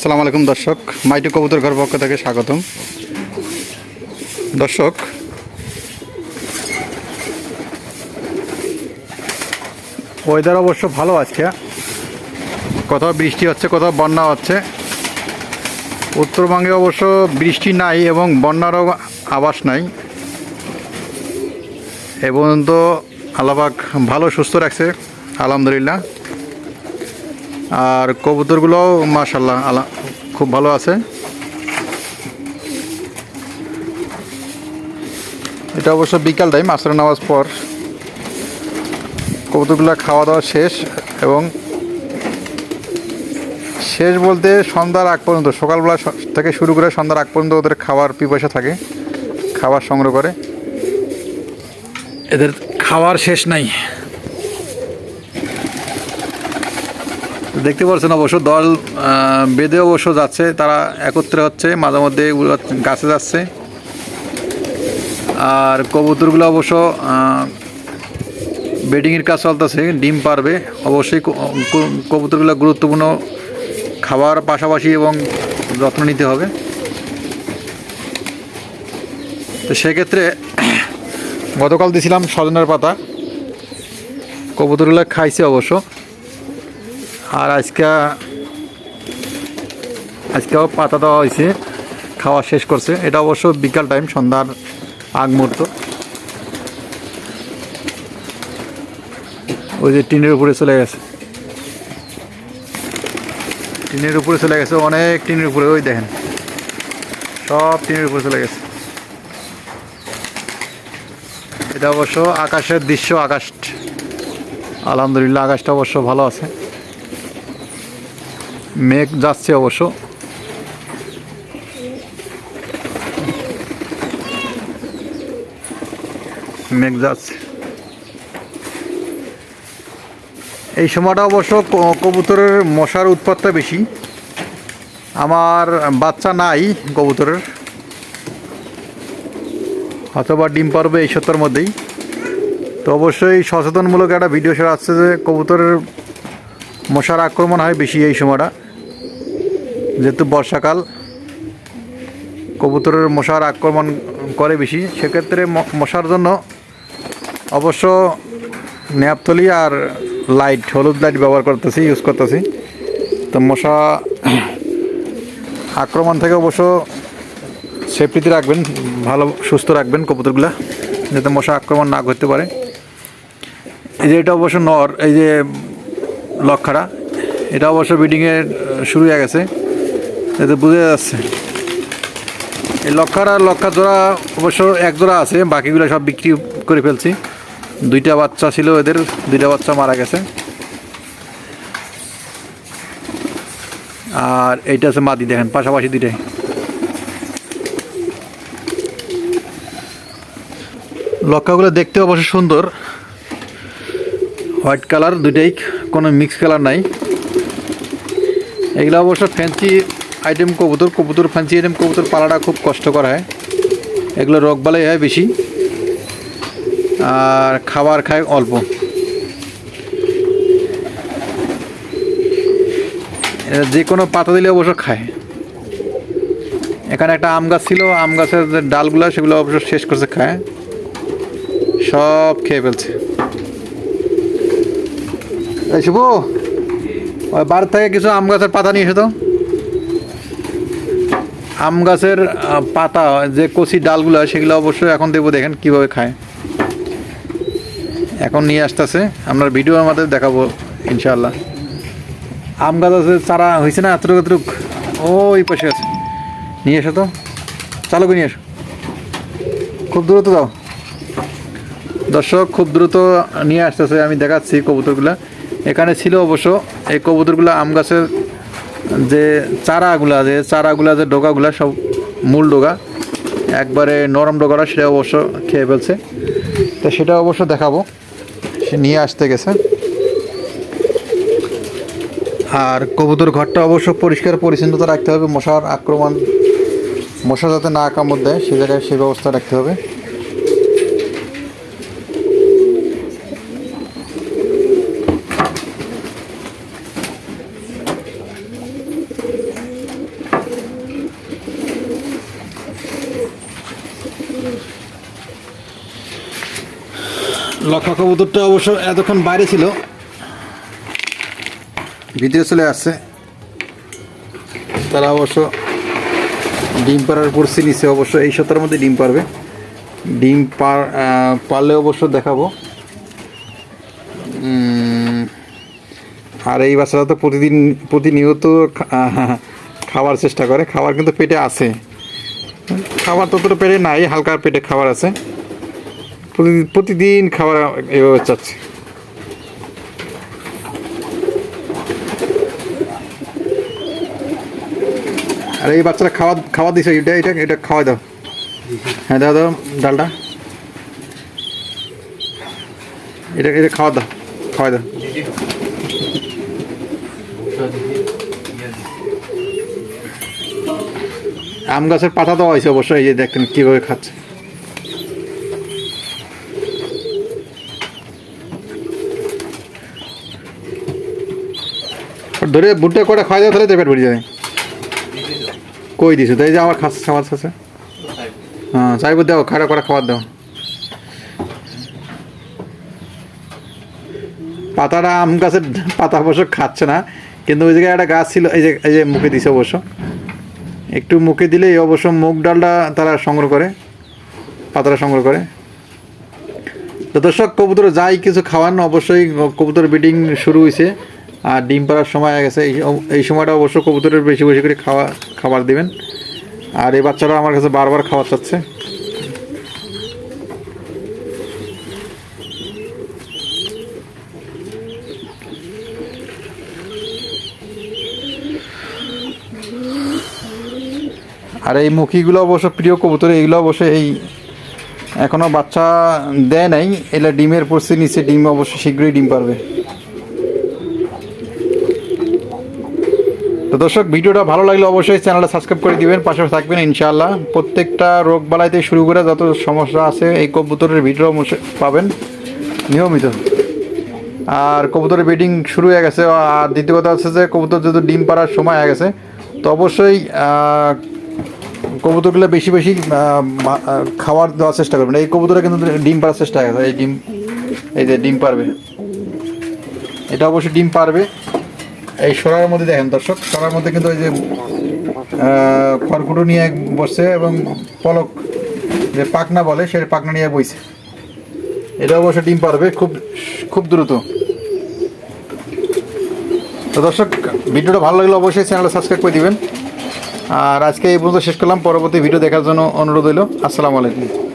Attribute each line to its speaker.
Speaker 1: আসসালামু আলাইকুম, দর্শক। মাইটি কবুতর ঘর পক্ষ থেকে স্বাগতম। দর্শক ওয়েদার অবশ্য ভালো আজকে। কোথাও বৃষ্টি হচ্ছে, কোথাও বন্যা হচ্ছে। উত্তরবঙ্গে অবশ্য বৃষ্টি নাই এবং বন্যারও আবাস নাই। এ পর্যন্ত আল্লাপাক ভালো, সুস্থ রাখছে। আলহামদুলিল্লাহ। আর কবুতরগুলোও মাশাল্লাহ আলা খুব ভালো আছে। এটা অবশ্য বিকাল টাইম আসর নামাজ পর। কবুতরগুলো খাওয়া দাওয়া শেষ এবং শেষ বলতে সন্ধ্যার আগ পর্যন্ত, সকালবেলা থেকে শুরু করে সন্ধ্যার আগ পর্যন্ত ওদের খাওয়ার পিপাসা থাকে, খাবার সংগ্রহ করে। এদের খাওয়ার শেষ নাই। দেখতে পাচ্ছেন অবশ্য দল বেঁধে অবশ্য যাচ্ছে, তারা একত্রে হচ্ছে, মাঝে মধ্যে গাছে যাচ্ছে। আর কবুতরগুলো অবশ্য বেডিংয়ের কাজ চলতেছে, ডিম পারবে। অবশ্যই কবুতরগুলো গুরুত্বপূর্ণ খাবার পাশাপাশি এবং যত্ন নিতে হবে। তো সেক্ষেত্রে গতকাল দিয়েছিলাম সজনের পাতা। কবুতরগুলো খাইছে অবশ্য। আর আজকে, আজকেও পাতা দেওয়া হয়েছে, খাওয়া শেষ করছে। এটা অবশ্য বিকাল টাইম সন্ধ্যার আগ মুহূর্ত। ওই যে টিনের উপরে চলে গেছে। টিনের উপরে চলে গেছে, অনেক টিনের উপরে, ওই দেখেন। সব টিনের উপরে চলে গেছে। এটা অবশ্য আকাশের দৃশ্য, আকাশ। আলহামদুলিল্লাহ, আকাশটা অবশ্য ভালো আছে। মেঘ যাচ্ছে অবশ্য। মেঘ যাচ্ছে। এই সময়টা অবশ্য কবুতরের মশার উৎপাতটা বেশি। আমার বাচ্চা নাই কবুতরের। অথবা ডিম পারবে এই সপ্তাহের মধ্যেই। তো অবশ্যই সচেতনমূলক একটা ভিডিও সেটা আসছে যে কবুতরের মশার আক্রমণ হয় বেশি এই সময়টা। যেহেতু বর্ষাকাল, কবুতরের মশার আক্রমণ করে বেশি। সেক্ষেত্রে মশার জন্য অবশ্য ন্যাপথলি আর লাইট, হলুদ লাইট ব্যবহার করতেছি ইউজ করতেছি। তো মশা আক্রমণ থেকে অবশ্য সেফটিতে রাখবেন, ভালো, সুস্থ রাখবেন কবুতরগুলা, যাতে মশা আক্রমণ না করতে পারে। এই যে এটা অবশ্য নর, এই যে লক্ষাটা এটা অবশ্য বিডিংয়ের শুরু হয়ে গেছে। এতে বোঝা যাচ্ছে। এই লক্ষার লক্ষা জোড়া অবশ্য এক জোড়া আছে, বাকিগুলো সব বিক্রি করে ফেলছি। দুইটা বাচ্চা ছিল এদের, দুইটা বাচ্চা মারা গেছে। আর এইটা আছে মাদি, দেখেন, পাশাপাশি দুইটাই। লক্ষাগুলো দেখতে অবশ্য সুন্দর। হোয়াইট কালার, দুইটাই। কোনো মিক্স কালার নাই। এগুলো অবশ্য ফ্যান্সি আইটেম কবুতর কবুতর ফ্যান্সি আইটেম কবুতর পালাটা খুব কষ্টকর হয়। এগুলো রোগবালাই হয় বেশি। আর খাবার খায় অল্প। যে কোনো পাতা দিলে অবশ্য খায়। এখানে একটা আম গাছ ছিল, আম গাছের যে ডালগুলো সেগুলো অবশ্য শেষ করছে, খায়। সব খেয়ে ফেলছে। শুভ, ওই বার থেকে কিছু আম গাছের পাতা নিয়ে এসো তো। আম গাছের পাতা, যে কচি ডালগুলো হয় সেগুলো অবশ্যই এখন দেবো, দেখেন কীভাবে খায়। এখন নিয়ে আসতেছে আমরা ভিডিওর মধ্যে দেখাবো ইনশাল্লাহ আম গাছ আছে, চারা হয়েছে না, এতটুক এতটুক। ওই পাশে আছে। নিয়ে এসো তো। চালু নিয়ে এসো। খুব দ্রুত দাও। দর্শক, খুব দ্রুত নিয়ে আসতেছে, আমি দেখাচ্ছি কবুতরগুলা। এখানে ছিল অবশ্য এই কবুতরগুলো আম গাছের যে চারাগুলা যে চারাগুলা, যে ডোকাগুলা সব মূল ডোকা একবারে নরম ডোকাটা সেটা অবশ্য খেয়ে ফেলছে। তো সেটা অবশ্য দেখাবো। সে নিয়ে আসতে গেছে। আর কবুতর ঘরটা অবশ্য পরিষ্কার পরিচ্ছন্নতা রাখতে হবে। মশার আক্রমণ, মশা যাতে না কামড় দেয়, সে জায়গায় সেই ব্যবস্থা রাখতে হবে। লক্ষা কবুতরটা অবশ্য এতক্ষণ বাইরে ছিল। ভিতরে চলে আসছে। তারা অবশ্য ডিম পাড়ার পড়ছে নিচে অবশ্য এই সপ্তাহের মধ্যে ডিম পারবে ডিম পার পারলে অবশ্য দেখাবো। আর এই বাচ্চারা তো প্রতিদিন, প্রতিনিয়ত খাওয়ার চেষ্টা করে। খাবার কিন্তু পেটে আছে। খাবার ততটা পেটে নাই, হালকা পেটে খাবার আছে। প্রতিদিন খাবার এভাবে চাচ্ছে। আর এই বাচ্চারা খাওয়া খাওয়া দিছে, এটা এটা এটা খাওয়া দাও। হ্যাঁ দাও দাও, ডালটা। এটা এটা খাওয়া দাও খাওয়া দাও। আম গাছের পাতা দেওয়া হয়েছে অবশ্যই এই যে দেখেন কীভাবে খাচ্ছে। ধরে বুটটা করে খাওয়া যাবে তাহলে তো পেট ভরে যাবে কই দিছো? তাই যে আমার খাচ্ছে খাবার খাচ্ছে। হ্যাঁ চাইব দাও, খাড়া করে খাবার দাও। পাতাটা আম গাছের পাতা অবশ্য খাচ্ছে না, কিন্তু ওই জায়গায় একটা গাছ ছিল, এই যে এই যে মুখে দিছে অবশ্য। একটু মুখে দিলেই অবশ্য মুগ ডালটা তারা সংগ্রহ করে পাতাটা সংগ্রহ করে। তো দর্শক, কবুতর যাই কিছু খাওয়ান, অবশ্যই কবুতর ব্রিডিং শুরু হয়েছে আর ডিম পাড়ার সময় গেছে, এই এই সময়টা অবশ্য কবুতরের বেশি বেশি করে খাওয়া, খাবার দিবেন। আর এই বাচ্চারা আমার কাছে বারবার খাওয়া চাচ্ছে। আর এই মুখিগুলো অবশ্য প্রিয় কবুতর, এইগুলো অবশ্য এই এখনও বাচ্চা দেয় নাই। এলা ডিমের পড়ছে নিচে ডিম অবশ্য শীঘ্রই ডিম পারবে। তো দর্শক, ভিডিওটা ভালো লাগলে অবশ্যই চ্যানেলটা সাবস্ক্রাইব করে দিবেন পাশাপাশি থাকবেন ইনশাআল্লাহ। প্রত্যেকটা রোগ বালাইতে শুরু করে যত সমস্যা আছে, এই কবুতরের ভিডিও পাবেন, নিয়মিত। আর কবুতরের ব্রিডিং শুরু হয়ে গেছে, আর দ্বিতীয় কথা হচ্ছে যে কবুতর যেহেতু ডিম পাড়ার সময় হয়ে গেছে, তো অবশ্যই কবুতরগুলো বেশি বেশি খাবার দেওয়ার চেষ্টা করবেন এই কবুতরে কিন্তু ডিম পাড়ার চেষ্টা করে এই ডিম, এই যে ডিম পারবে এটা অবশ্যই ডিম পারবে এই সরার মধ্যে দেখেন দর্শক, সরার মধ্যে কিন্তু ওই যে খড়কুটো নিয়ে বসছে এবং পলক যে পাকনা বলে সে পাকনা নিয়ে বইছে। এটা অবশ্য ডিম পারবে খুব খুব দ্রুত। তো দর্শক, ভিডিওটা ভালো লাগলে অবশ্যই চ্যানেলটা সাবস্ক্রাইব করে দিবেন। আর আজকে এই পর্যন্ত শেষ করলাম। পরবর্তী ভিডিও দেখার জন্য অনুরোধ হইল আসসালামু আলাইকুম।